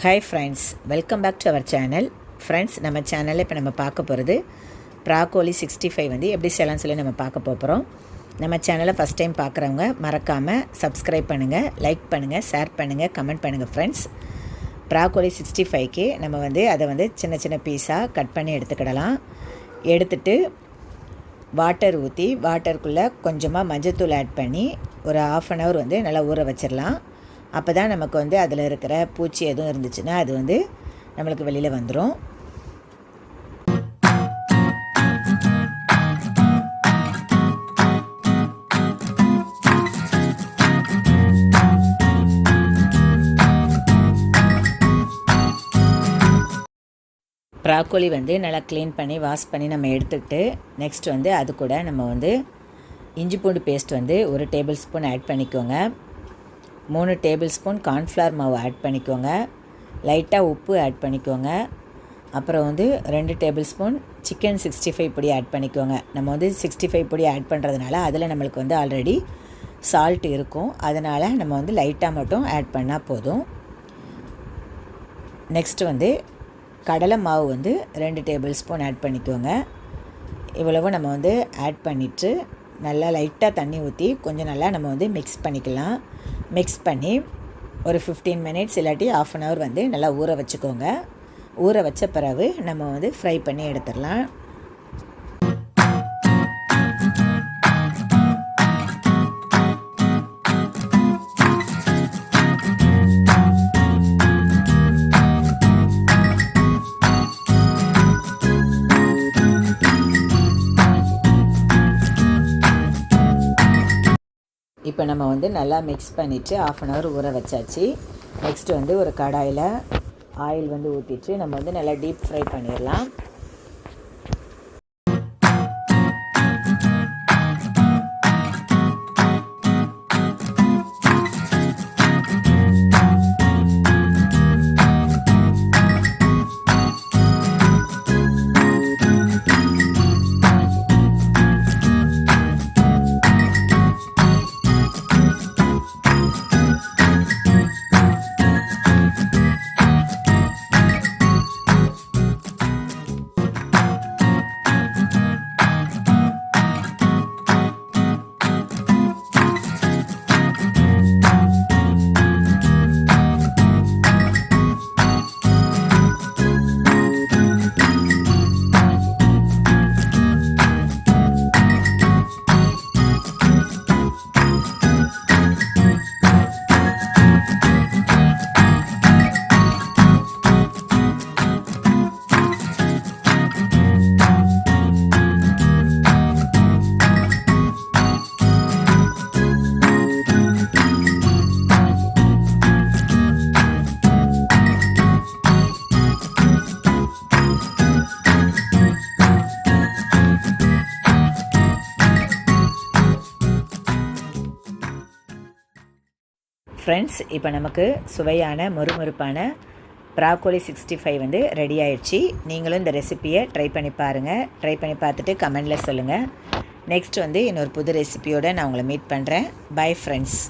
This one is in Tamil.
Hi friends welcome back to our channel friends நம்ம சேனலில் இப்போ நம்ம பார்க்க போகிறது ப்ராக்கோலி சிக்ஸ்டி ஃபைவ் வந்து எப்படி செய்யலாம்னு சொல்லி நம்ம பார்க்க போகிறோம் நம்ம சேனலை ஃபஸ்ட் டைம் பார்க்குறவங்க மறக்காமல் சப்ஸ்கிரைப் பண்ணுங்கள் லைக் பண்ணுங்கள் ஷேர் பண்ணுங்கள் கமெண்ட் பண்ணுங்கள் ஃப்ரெண்ட்ஸ் ப்ராக்கோலி சிக்ஸ்டி ஃபைவ்க்கு நம்ம வந்து அதை வந்து சின்ன சின்ன பீஸாக கட் பண்ணி எடுத்துக்கிடலாம். எடுத்துட்டு வாட்டர் ஊற்றி வாட்டருக்குள்ளே கொஞ்சமாக மஞ்சத்தூள் ஆட் பண்ணி ஒரு ஆஃப் அன் ஹவர் வந்து நல்லா ஊற வச்சிடலாம். அப்போ தான் நமக்கு வந்து அதில் இருக்கிற பூச்சி எதுவும் இருந்துச்சுன்னா அது வந்து நம்மளுக்கு வெளியில் வந்துடும் ப்ராக்கோலி வந்து நல்லா க்ளீன் பண்ணி வாஷ் பண்ணி நம்ம எடுத்துக்கிட்டு நெக்ஸ்ட் வந்து அது கூட நம்ம வந்து இஞ்சி பூண்டு பேஸ்ட் வந்து ஒரு டேபிள் ஸ்பூன் ஆட் பண்ணிக்கோங்க. மூணு டேபிள் ஸ்பூன் கார்ன்ஃப்ளவர் மாவு ஆட் பண்ணிக்கோங்க. லைட்டாக உப்பு ஆட் பண்ணிக்கோங்க. அப்புறம் வந்து ரெண்டு tablespoon chicken sixty five பொடி ஆட் பண்ணிக்கோங்க. நம்ம வந்து சிக்ஸ்டி ஃபைவ் பொடி ஆட் பண்ணுறதுனால அதில் நம்மளுக்கு வந்து ஆல்ரெடி சால்ட் இருக்கும். அதனால் நம்ம வந்து லைட்டாக மட்டும் ஆட் பண்ணால் போதும். நெக்ஸ்ட்டு வந்து கடலை மாவு வந்து ரெண்டு டேபிள் ஸ்பூன் ஆட் பண்ணிக்கோங்க. இவ்வளவு நம்ம வந்து ஆட் பண்ணிவிட்டு நல்லா லைட்டாக தண்ணி ஊற்றி கொஞ்சம் நல்லா நம்ம வந்து மிக்ஸ் பண்ணிக்கலாம். மிக்ஸ் பண்ணி ஒரு ஃபிஃப்டீன் மினிட்ஸ் இல்லாட்டி ஆஃப் அன் ஹவர் வந்து நல்லா ஊற வச்சுக்கோங்க. ஊற வச்ச பிறகு நம்ம வந்து ஃப்ரை பண்ணி எடுத்துடலாம். இப்போ நம்ம வந்து நல்லா மிக்ஸ் பண்ணிவிட்டு ஆஃப் அன் ஹவர் ஊற வச்சாச்சு. நெக்ஸ்ட்டு வந்து ஒரு கடாயில் ஆயில் வந்து ஊற்றிட்டு நம்ம வந்து நல்லா டீப் ஃப்ரை பண்ணிடலாம். ஃப்ரெண்ட்ஸ் இப்போ நமக்கு சுவையான மொறுமொறுப்பான ப்ராக்கோலி சிக்ஸ்டி ஃபைவ் வந்து ரெடி ஆயிடுச்சு. நீங்களும் இந்த ரெசிப்பியை ட்ரை பண்ணி பாருங்கள் ட்ரை பண்ணி பார்த்துட்டு கமெண்டில் சொல்லுங்கள் நெக்ஸ்ட் வந்து இன்னொரு புது ரெசிப்பியோடு நான் உங்களை மீட் பண்ணுறேன் பை ஃப்ரெண்ட்ஸ்